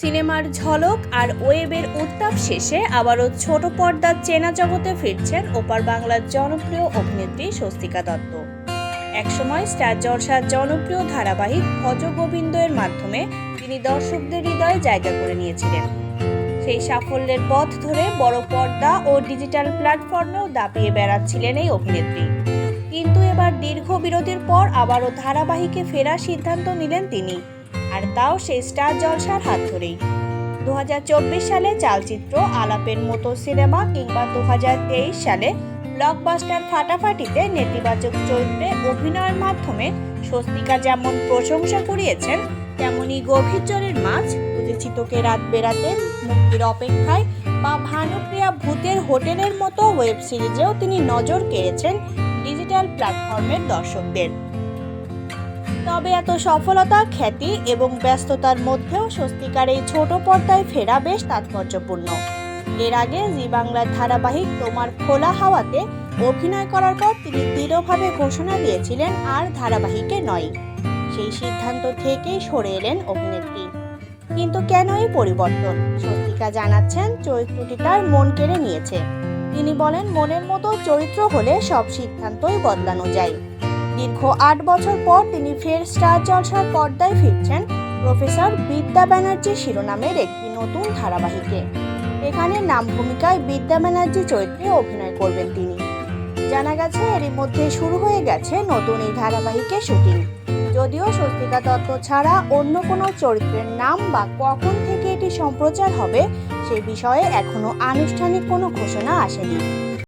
সিনেমার ঝলক আর ওয়েবের উত্তাপ শেষে আবারও ছোট পর্দার চেনা জগতে ফিরছেন ওপার বাংলার জনপ্রিয় অভিনেত্রী স্বস্তিকা দত্ত। একসময় স্টার জলসার জনপ্রিয় ধারাবাহিক ভজ গোবিন্দের মাধ্যমে তিনি দর্শকদের হৃদয়ে জায়গা করে নিয়েছিলেন। সেই সাফল্যের পথ ধরে বড় পর্দা ও ডিজিটাল প্ল্যাটফর্মেও দাপিয়ে বেড়াচ্ছিলেন এই অভিনেত্রী। কিন্তু এবার দীর্ঘ বিরতির পর আবারও ধারাবাহিকে ফেরার সিদ্ধান্ত নিলেন তিনি। আর তাও সেই স্টার জলসার হাত ধরেই। দু হাজার চব্বিশ সালে চালচিত্র আলাপের মতো সিনেমা কিংবা দু হাজার তেইশ সালে ব্লকবাস্টার ফাটাফাটিতে নেতিবাচক চরিত্রে অভিনয়ের মাধ্যমে স্বস্তিকা যেমন প্রশংসা কুড়িয়েছেন, তেমনি গভীর জলের মাছ বুঝেছি তোকে রাত বেড়াতে মুক্তির অপেক্ষায় বা ভানুপ্রিয়া ভূতের হোটেলের মতো ওয়েব সিরিজেও তিনি নজর কেড়েছেন ডিজিটাল প্ল্যাটফর্মের দর্শকদের। তবে এত সফলতা, খ্যাতি এবং ব্যস্ততার মধ্যেও স্বস্তিকার এই ছোট পর্দায় ফেরা বেশ তাৎপর্যপূর্ণ। এর আগে জি বাংলার ধারাবাহিক তোমার খোলা হাওয়াতে অভিনয় করার পর তিনি দৃঢ়ভাবে ঘোষণা দিয়েছিলেন, আর ধারাবাহিকে নয়। সেই সিদ্ধান্ত থেকেই সরে এলেন অভিনেত্রী। কিন্তু কেন এই পরিবর্তন? স্বস্তিকা জানাচ্ছেন, চরিত্রটি তার মন কেড়ে নিয়েছে। তিনি বলেন, মনের মতো চরিত্র হলে সব সিদ্ধান্তই বদলানো যায়। দীর্ঘ আট বছর পর তিনি ফের স্টার জলসার পর্দায় ফিরছেন প্রফেসর বিদ্যা ব্যানার্জি শিরোনামের একটি নতুন ধারাবাহিকে। এখানে নাম ভূমিকায় বিদ্যা ব্যানার্জি চরিত্রে অভিনয় করবেন তিনি। জানা গেছে, এরই মধ্যে শুরু হয়ে গেছে নতুন এই ধারাবাহিকের শুটিং। যদিও স্বস্তিকা দত্ত ছাড়া অন্য কোনো চরিত্রের নাম বা কখন থেকে এটি সম্প্রচার হবে, সে বিষয়ে এখনও আনুষ্ঠানিক কোনো ঘোষণা আসেনি।